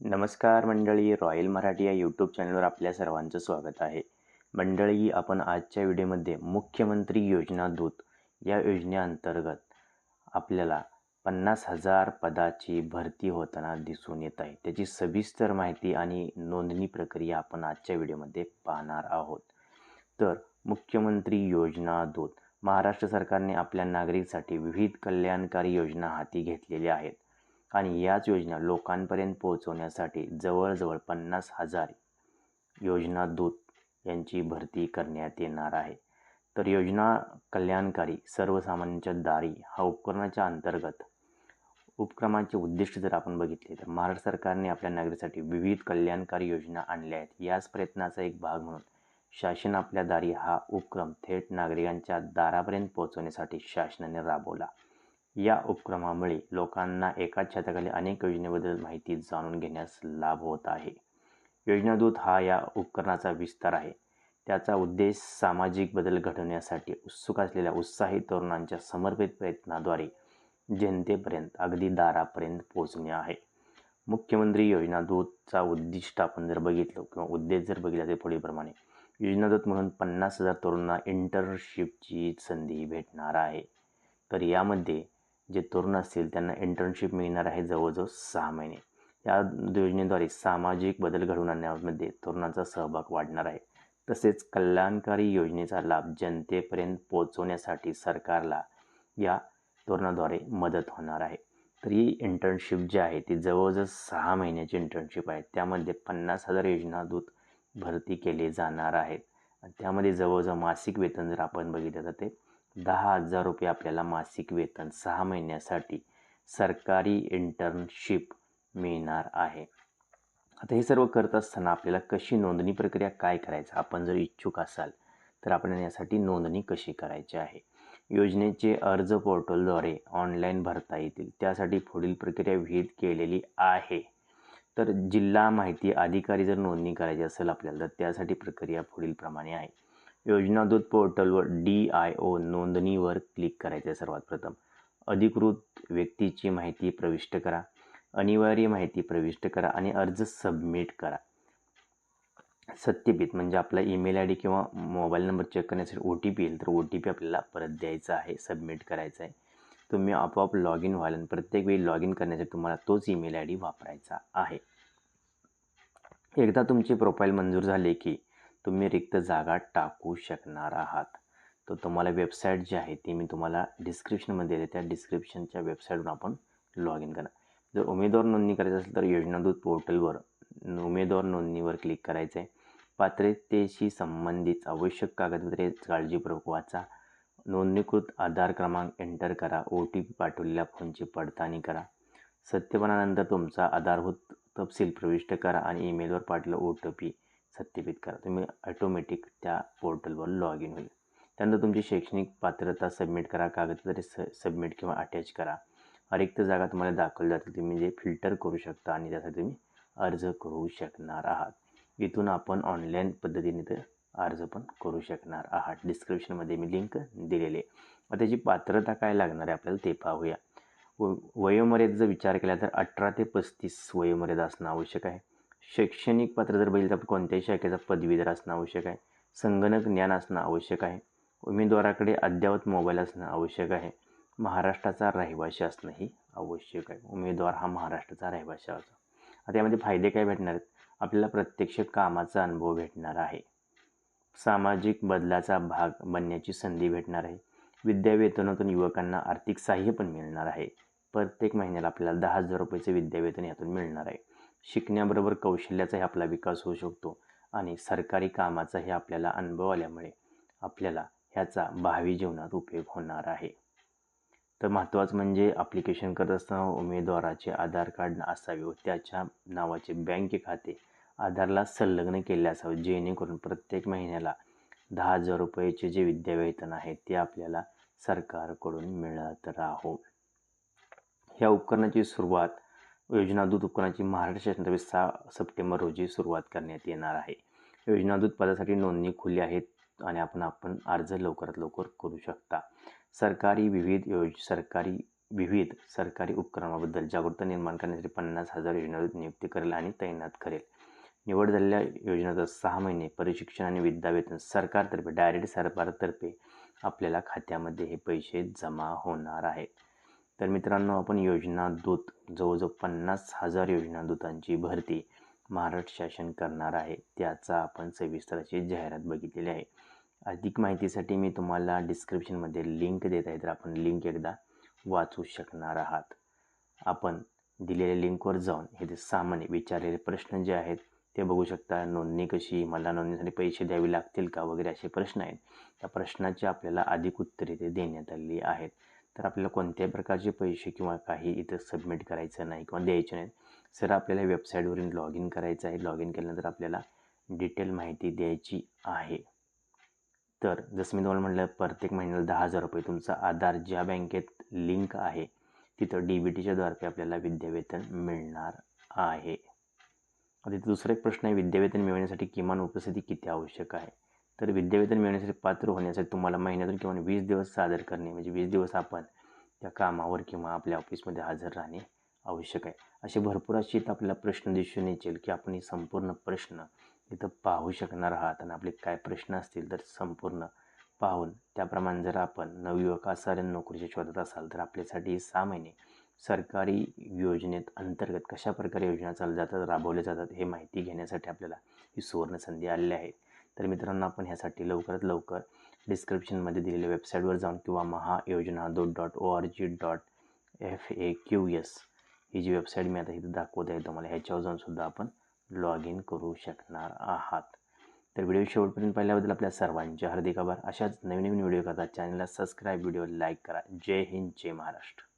नमस्कार मंडळी रॉयल मराठी या यूट्यूब चॅनलवर आपल्या सर्वांचं स्वागत आहे. मंडळी आपण आजच्या व्हिडिओमध्ये मुख्यमंत्री योजना दूत या योजनेअंतर्गत आपल्याला पन्नास हजार पदाची भरती होताना दिसून येत आहे. त्याची सविस्तर माहिती आणि नोंदणी प्रक्रिया आपण आजच्या व्हिडिओमध्ये पाहणार आहोत. तर मुख्यमंत्री योजना दूत महाराष्ट्र सरकारने आपल्या नागरिकसाठी विविध कल्याणकारी योजना हाती घेतलेल्या आहेत. आणि याच योजना लोकांपर्यंत पोहोचवण्यासाठी जवळजवळ पन्नास हजार योजना दूत यांची भरती करण्यात येणार आहे. तर योजना कल्याणकारी सर्वसामान्यांच्या दारी हा उपक्रमाच्या अंतर्गत उपक्रमाचे उद्दिष्ट जर आपण बघितले तर महाराष्ट्र सरकारने आपल्या नागरिकासाठी विविध कल्याणकारी योजना आणल्या आहेत. याच प्रयत्नाचा एक भाग म्हणून शासन आपल्या दारी हा उपक्रम थेट नागरिकांच्या दारापर्यंत पोहोचवण्यासाठी शासनाने राबवला. या उपक्रमामुळे लोकांना एकाच छताखाली अनेक योजनेबद्दल माहिती जाणून घेण्यास लाभ होत आहे. योजनादूत हा या उपकरणाचा विस्तार आहे. त्याचा उद्देश सामाजिक बदल घडवण्यासाठी उत्सुक असलेल्या उत्साही तरुणांच्या समर्पित प्रयत्नाद्वारे जनतेपर्यंत अगदी दारापर्यंत पोहोचणे आहे. मुख्यमंत्री योजनादूतचा उद्दिष्ट आपण जर बघितलं किंवा उद्देश जर बघितला ते पुढीलप्रमाणे योजनादूत म्हणून पन्नास हजार तरुणांना इंटर्नशिपची संधी भेटणार आहे. तर यामध्ये जे तरुण असतील त्यांना इंटर्नशिप मिळणार आहे जवळजवळ सहा महिने. या योजनेद्वारे सामाजिक बदल घडवून आणण्यामध्ये तरुणांचा सहभाग वाढणार आहे. तसेच कल्याणकारी योजनेचा लाभ जनतेपर्यंत पोहोचवण्यासाठी सरकारला या धोरणाद्वारे मदत होणार आहे. तर ही इंटर्नशिप जी आहे ती जवळजवळ सहा महिन्याची इंटर्नशिप आहे. त्यामध्ये पन्नास हजार योजना दूत भरती केले जाणार आहेत. त्यामध्ये जवळजवळ मासिक वेतन जर आपण बघितलं तर ते दहा हजार रुपये आपल्याला मासिक वेतन सहा महिन्यासाठी सरकारी इंटर्नशिप मिळणार आहे. आता हे सर्व करत असताना आपल्याला कशी नोंदणी प्रक्रिया काय करायचं? आपण जर इच्छुक असाल तर आपण यासाठी नोंदणी कशी करायची आहे? योजनेचे अर्ज पोर्टलद्वारे ऑनलाईन भरता येतील. त्यासाठी पुढील प्रक्रिया विहित केलेली आहे. तर जिल्हा माहिती अधिकारी जर नोंदणी करायची असेल आपल्याला तर त्यासाठी प्रक्रिया पुढीलप्रमाणे आहे. योजना दूत पोर्टलवर डी आय ओ नोंदणीवर क्लिक करायचे आहे सर्वात प्रथम. अधिकृत व्यक्तीची माहिती प्रविष्ट करा. अनिवार्य माहिती प्रविष्ट करा आणि अर्ज सबमिट करा. सत्यपित म्हणजे आपला ईमेल आय डी किंवा मोबाईल नंबर चेक करण्यासाठी ओ टी पी येईल तर ओ टी पी आपल्याला परत द्यायचा आहे सबमिट करायचा आहे. तुम्ही आपोआप लॉग इन व्हाल आणि प्रत्येक वेळी लॉग इन करण्यासाठी तुम्हाला तोच ईमेल आय डी वापरायचा आहे. एकदा तुमची प्रोफाईल मंजूर झाले की तुम्ही रिक्त जागा टाकू शकणार आहात. तर तुम्हाला वेबसाईट जी आहे ती मी तुम्हाला डिस्क्रिप्शनमध्ये दिली त्या डिस्क्रिप्शनच्या वेबसाईटवरून आपण लॉग इन करा. जर उमेदवार नोंदणी करायचं असेल तर योजनादूत पोर्टलवर उमेदवार नोंदणीवर क्लिक करायचं आहे पात्रतेशी संबंधित आवश्यक कागदपत्रे काळजीपूर्वक वाचा. नोंदणीकृत आधार क्रमांक एंटर करा. ओ टी पी पाठवलेल्या फोनची पडताळणी करा. सत्यपणानंतर तुमचा आधारभूत तपशील प्रविष्ट करा आणि ईमेलवर पाठवलं ओ टी पी सत्यापित करा. तुम्ही ऑटोमॅटिक त्या पोर्टलवर लॉग इन होईल. त्यानंतर तुमची शैक्षणिक पात्रता सबमिट करा कागदपत्रे स सबमिट किंवा अटॅच करा. रिक्त जागा तुम्हाला दाखवली जातील. तुम्ही जे फिल्टर करू शकता आणि त्यासाठी तुम्ही अर्ज करू शकणार आहात. इथून आपण ऑनलाईन पद्धतीने तर अर्ज पण करू शकणार आहात. डिस्क्रिप्शनमध्ये मी लिंक दिलेली आहे. त्याची पात्रता काय लागणार आहे आपल्याला ते पाहूया. व वयोमर्यादेचा विचार केला तर अठरा ते पस्तीस वयोमर्यादा असणं आवश्यक आहे. शैक्षणिक पात्र जर बघितलं तर कोणत्याही शाखेचा पदवीधर असणं आवश्यक आहे. संगणक ज्ञान असणं आवश्यक आहे. उमेदवाराकडे अद्ययावत मोबाईल असणं आवश्यक आहे. महाराष्ट्राचा रहिवाशी असणंही आवश्यक आहे. उमेदवार हा महाराष्ट्राचा रहिवाशी असतो आता यामध्ये फायदे काय भेटणार आहेत? आपल्याला प्रत्यक्ष कामाचा अनुभव भेटणार आहे. सामाजिक बदलाचा भाग बनण्याची संधी भेटणार आहे. विद्यावेतनातून युवकांना आर्थिक सहाय्य पण मिळणार आहे. प्रत्येक महिन्याला आपल्याला दहा हजार रुपयाचे विद्यावेतन यातून मिळणार आहे. शिकण्याबरोबर कौशल्याचाही आपला विकास होऊ शकतो आणि सरकारी कामाचाही आपल्याला अनुभव आल्यामुळे आपल्याला ह्याचा भावी जीवनात उपयोग होणार आहे. तर महत्त्वाचं म्हणजे ॲप्लिकेशन करत असताना उमेदवाराचे आधार कार्ड असावे व त्याच्या नावाचे बँक खाते आधारला संलग्न केले असावे जेणेकरून प्रत्येक महिन्याला दहा हजार रुपयाचे जे विद्यावेतन आहे ते आपल्याला सरकारकडून मिळत राहो. ह्या उपकरणाची सुरुवात योजना दूध उपकरणाची महाराष्ट्र शासनातर्फे सहा सप्टेंबर रोजी सुरुवात करण्यात येणार आहे. योजनादूत पदासाठी नोंदणी खुली आहेत आणि आपण आपण अर्ज लवकरात लवकर करू शकता. सरकारी विविध योज सरकारी विविध सरकारी उपक्रमाबद्दल जागरूकता निर्माण करण्यासाठी पन्नास हजार योजना नियुक्ती करेल आणि तैनात करेल. निवड झालेल्या योजनेचा सहा महिने प्रशिक्षण आणि विद्यावेतन सरकारतर्फे डायरेक्ट सरकारतर्फे आपल्याला खात्यामध्ये हे पैसे जमा होणार आहेत. तर मित्रांनो आपण योजना दूत जवळजवळ पन्नास हजार योजना दूतांची भरती महाराष्ट्र शासन करणार आहे. त्याचा आपण सविस्तर अशी जाहिरात बघितलेली आहे. अधिक माहितीसाठी मी तुम्हाला डिस्क्रिप्शनमध्ये लिंक देत आहे तर आपण लिंक एकदा वाचू शकणार आहात. आपण दिलेल्या लिंकवर जाऊन हे जे सामान्य विचारलेले प्रश्न जे आहेत ते बघू शकता. नोंदणी कशी मला नोंदणीसाठी पैसे द्यावे लागतील का वगैरे असे प्रश्न आहेत. त्या प्रश्नाची आपल्याला अधिक उत्तरे ते देण्यात आलेली आहेत. तर आपल्याला कोणत्याही प्रकारचे पैसे किंवा काही इथं सबमिट करायचं नाही किंवा द्यायचे नाहीत. सर आपल्याला वेबसाईटवरून लॉग इन करायचं आहे. लॉग इन केल्यानंतर आपल्याला डिटेल माहिती द्यायची आहे. तर जसं मी तुम्हाला म्हटलं प्रत्येक महिन्याला दहा हजार रुपये तुमचा आधार ज्या बँकेत लिंक आहे तिथं डी बी टीच्या द्वारे आपल्याला विद्यावेतन मिळणार आहे. आता दुसरा एक प्रश्न आहे. विद्यावेतन मिळवण्यासाठी किमान उपस्थिती किती आवश्यक आहे? तर विद्यावेतन मिळवण्यासाठी पात्र होण्यासाठी तुम्हाला महिन्यातून किमान वीस दिवस सादर करणे म्हणजे वीस दिवस आपण त्या कामावर किंवा आपल्या ऑफिसमध्ये हजर राहणे आवश्यक आहे. असे भरपूर अशी इथं आपल्याला प्रश्न दिसून येतील की आपण हे संपूर्ण प्रश्न इथं पाहू शकणार आहात आणि आपले काय प्रश्न असतील तर संपूर्ण पाहून त्याप्रमाणे जर आपण नवयुवक असाल नोकरीच्या शोधात असाल तर आपल्यासाठी सहा महिने सरकारी योजनेत अंतर्गत कशा प्रकारे योजना चालू जातात राबवल्या जातात हे माहिती घेण्यासाठी आपल्याला ही सुवर्ण संधी आलेली आहे. तर मित्रांनो आपण ह्यासाठी लवकरात लवकर डिस्क्रिप्शनमध्ये दिलेल्या वेबसाईटवर जाऊन किंवा Mahayojana dot dot O R G dot F A Q S ही जी वेबसाईट मी आता इथं दाखवत आहे तुम्हाला ह्याच्यावर जाऊन सुद्धा आपण लॉग इन करू शकणार आहात. तर व्हिडिओ शेवटपर्यंत पाहिल्याबद्दल आपल्या सर्वांचे हार्दिक आभार. अशाच नवीन नवीन व्हिडिओ करता चॅनलला सबस्क्राईब व्हिडिओ लाईक करा. जय हिंद जय महाराष्ट्र.